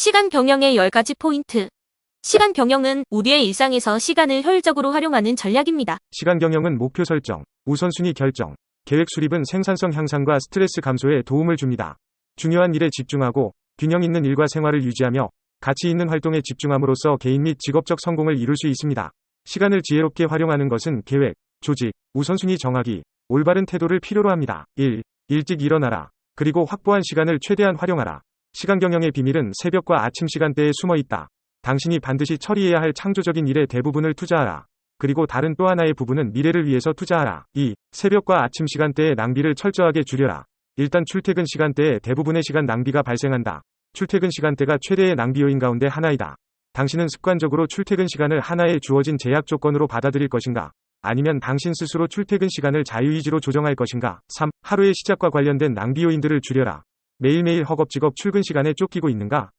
시간 병영의 10가지 포인트. 시간 병영은 우리의 일상에서 시간을 효율적으로 활용하는 전략입니다. 시간 경영은 목표 설정, 우선순위 결정, 계획 수립은 생산성 향상과 스트레스 감소에 도움을 줍니다. 중요한 일에 집중하고 균형 있는 일과 생활을 유지하며 가치 있는 활동에 집중함으로써 개인 및 직업적 성공을 이룰 수 있습니다. 시간을 지혜롭게 활용하는 것은 계획, 조직, 우선순위 정하기, 올바른 태도를 필요로 합니다. 1. 일찍 일어나라. 그리고 확보한 시간을 최대한 활용하라. 시간 경영의 비밀은 새벽과 아침 시간대에 숨어 있다. 당신이 반드시 처리해야 할 창조적인 일에 대부분을 투자하라. 그리고 다른 또 하나의 부분은 미래를 위해서 투자하라. 2. 새벽과 아침 시간대의 낭비를 철저하게 줄여라. 일단 출퇴근 시간대에 대부분의 시간 낭비가 발생한다. 출퇴근 시간대가 최대의 낭비 요인 가운데 하나이다. 당신은 습관적으로 출퇴근 시간을 하나의 주어진 제약 조건으로 받아들일 것인가? 아니면 당신 스스로 출퇴근 시간을 자유의지로 조정할 것인가? 3. 하루의 시작과 관련된 낭비 요인들을 줄여라. 매일매일 허겁지겁 출근 시간에 쫓기고 있는가?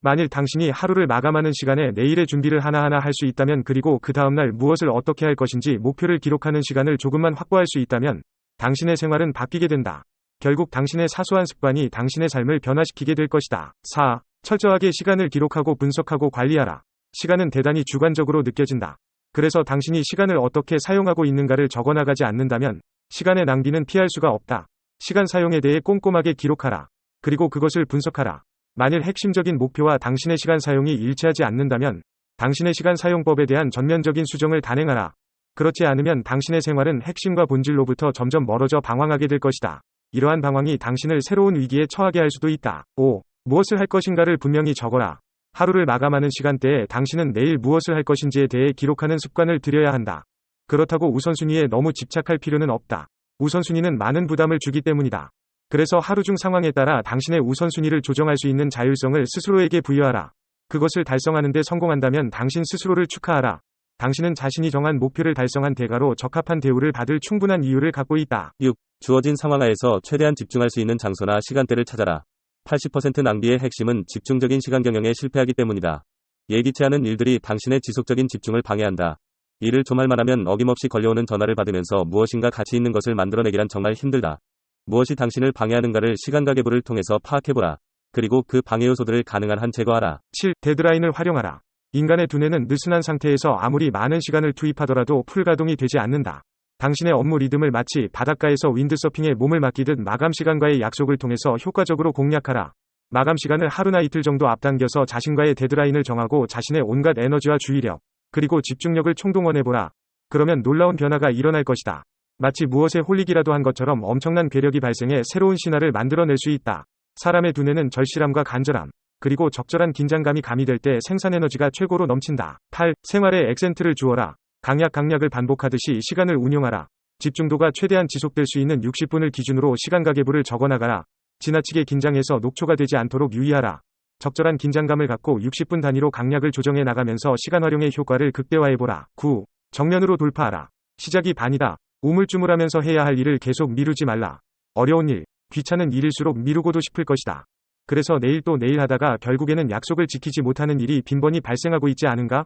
만일 당신이 하루를 마감하는 시간에 내일의 준비를 하나하나 할 수 있다면 그리고 그 다음날 무엇을 어떻게 할 것인지 목표를 기록하는 시간을 조금만 확보할 수 있다면 당신의 생활은 바뀌게 된다. 결국 당신의 사소한 습관이 당신의 삶을 변화시키게 될 것이다. 4. 철저하게 시간을 기록하고 분석하고 관리하라. 시간은 대단히 주관적으로 느껴진다. 그래서 당신이 시간을 어떻게 사용하고 있는가를 적어나가지 않는다면 시간의 낭비는 피할 수가 없다. 시간 사용에 대해 꼼꼼하게 기록하라. 그리고 그것을 분석하라. 만일 핵심적인 목표와 당신의 시간 사용이 일치하지 않는다면 당신의 시간 사용법에 대한 전면적인 수정을 단행하라. 그렇지 않으면 당신의 생활은 핵심과 본질로부터 점점 멀어져 방황하게 될 것이다. 이러한 방황이 당신을 새로운 위기에 처하게 할 수도 있다. 5. 무엇을 할 것인가를 분명히 적어라. 하루를 마감하는 시간대에 당신은 내일 무엇을 할 것인지에 대해 기록하는 습관을 들여야 한다. 그렇다고 우선순위에 너무 집착할 필요는 없다. 우선순위는 많은 부담을 주기 때문이다. 그래서 하루 중 상황에 따라 당신의 우선순위를 조정할 수 있는 자율성을 스스로에게 부여하라. 그것을 달성하는 데 성공한다면 당신 스스로를 축하하라. 당신은 자신이 정한 목표를 달성한 대가로 적합한 대우를 받을 충분한 이유를 갖고 있다. 6. 주어진 상황 하에서 최대한 집중할 수 있는 장소나 시간대를 찾아라. 80% 낭비의 핵심은 집중적인 시간 경영에 실패하기 때문이다. 예기치 않은 일들이 당신의 지속적인 집중을 방해한다. 좀할 만하면 어김없이 걸려오는 전화를 받으면서 무엇인가 가치 있는 것을 만들어내기란 정말 힘들다. 무엇이 당신을 방해하는가를 시간 가계부를 통해서 파악해보라. 그리고 그 방해 요소들을 가능한 한 제거하라. 7. 데드라인을 활용하라. 인간의 두뇌는 느슨한 상태에서 아무리 많은 시간을 투입하더라도 풀가동이 되지 않는다. 당신의 업무 리듬을 마치 바닷가에서 윈드서핑에 몸을 맡기듯 마감 시간과의 약속을 통해서 효과적으로 공략하라. 마감 시간을 하루나 이틀 정도 앞당겨서 자신과의 데드라인을 정하고 자신의 온갖 에너지와 주의력, 그리고 집중력을 총동원해보라. 그러면 놀라운 변화가 일어날 것이다. 마치 무엇에 홀리기라도 한 것처럼 엄청난 괴력이 발생해 새로운 신화를 만들어낼 수 있다. 사람의 두뇌는 절실함과 간절함, 그리고 적절한 긴장감이 가미될 때 생산 에너지가 최고로 넘친다. 8. 생활에 액센트를 주어라. 강약 강약을 반복하듯이 시간을 운용하라. 집중도가 최대한 지속될 수 있는 60분을 기준으로 시간 가계부를 적어나가라. 지나치게 긴장해서 녹초가 되지 않도록 유의하라. 적절한 긴장감을 갖고 60분 단위로 강약을 조정해 나가면서 시간 활용의 효과를 극대화해보라. 9. 정면으로 돌파하라. 시작이 반이다. 우물쭈물하면서 해야 할 일을 계속 미루지 말라. 어려운 일, 귀찮은 일일수록 미루고도 싶을 것이다. 그래서 내일 또 내일 하다가 결국에는 약속을 지키지 못하는 일이 빈번히 발생하고 있지 않은가?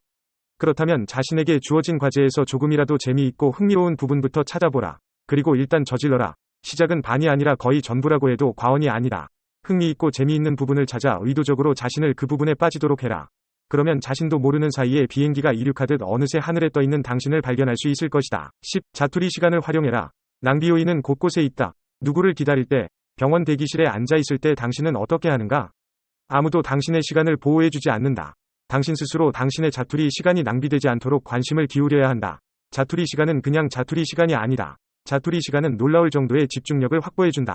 그렇다면 자신에게 주어진 과제에서 조금이라도 재미있고 흥미로운 부분부터 찾아보라. 그리고 일단 저질러라. 시작은 반이 아니라 거의 전부라고 해도 과언이 아니다. 흥미있고 재미있는 부분을 찾아 의도적으로 자신을 그 부분에 빠지도록 해라. 그러면 자신도 모르는 사이에 비행기가 이륙하듯 어느새 하늘에 떠 있는 당신을 발견할 수 있을 것이다. 10. 자투리 시간을 활용해라. 낭비 요인은 곳곳에 있다. 누구를 기다릴 때, 병원 대기실에 앉아 있을 때 당신은 어떻게 하는가? 아무도 당신의 시간을 보호해주지 않는다. 당신 스스로 당신의 자투리 시간이 낭비되지 않도록 관심을 기울여야 한다. 자투리 시간은 그냥 자투리 시간이 아니다. 자투리 시간은 놀라울 정도의 집중력을 확보해준다.